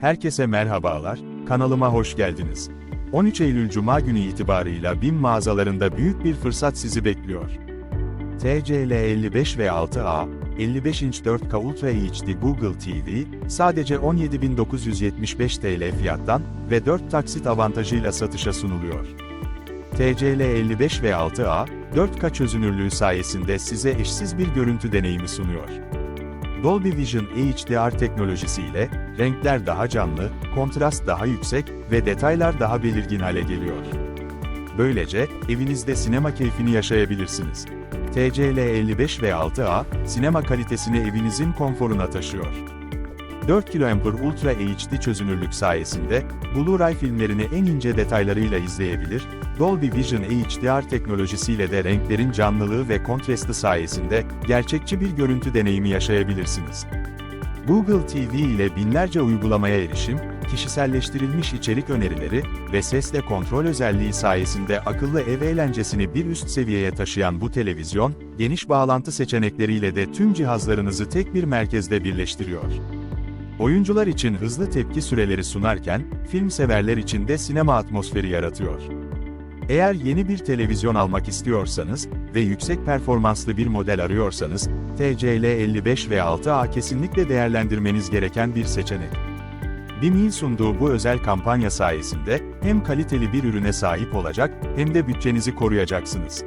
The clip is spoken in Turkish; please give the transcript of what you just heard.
Herkese merhabalar, kanalıma hoş geldiniz. 13 Eylül Cuma günü itibarıyla BİM mağazalarında büyük bir fırsat sizi bekliyor. TCL 55 ve 6A, 55 inç 4K Ultra HD Google TV, sadece 17.975 TL fiyattan ve 4 taksit avantajıyla satışa sunuluyor. TCL 55 ve 6A, 4K çözünürlüğü sayesinde size eşsiz bir görüntü deneyimi sunuyor. Dolby Vision HDR teknolojisiyle, renkler daha canlı, kontrast daha yüksek ve detaylar daha belirgin hale geliyor. Böylece, evinizde sinema keyfini yaşayabilirsiniz. TCL 55 ve 6A, sinema kalitesini evinizin konforuna taşıyor. 4 kAh Ultra HD çözünürlük sayesinde, Blu-ray filmlerini en ince detaylarıyla izleyebilir, Dolby Vision HDR teknolojisiyle de renklerin canlılığı ve kontrastı sayesinde, gerçekçi bir görüntü deneyimi yaşayabilirsiniz. Google TV ile binlerce uygulamaya erişim, kişiselleştirilmiş içerik önerileri ve sesle kontrol özelliği sayesinde akıllı ev eğlencesini bir üst seviyeye taşıyan bu televizyon, geniş bağlantı seçenekleriyle de tüm cihazlarınızı tek bir merkezde birleştiriyor. Oyuncular için hızlı tepki süreleri sunarken, film severler için de sinema atmosferi yaratıyor. Eğer yeni bir televizyon almak istiyorsanız ve yüksek performanslı bir model arıyorsanız, TCL 55 ve 6A kesinlikle değerlendirmeniz gereken bir seçenek. BİM'in sunduğu bu özel kampanya sayesinde hem kaliteli bir ürüne sahip olacak hem de bütçenizi koruyacaksınız.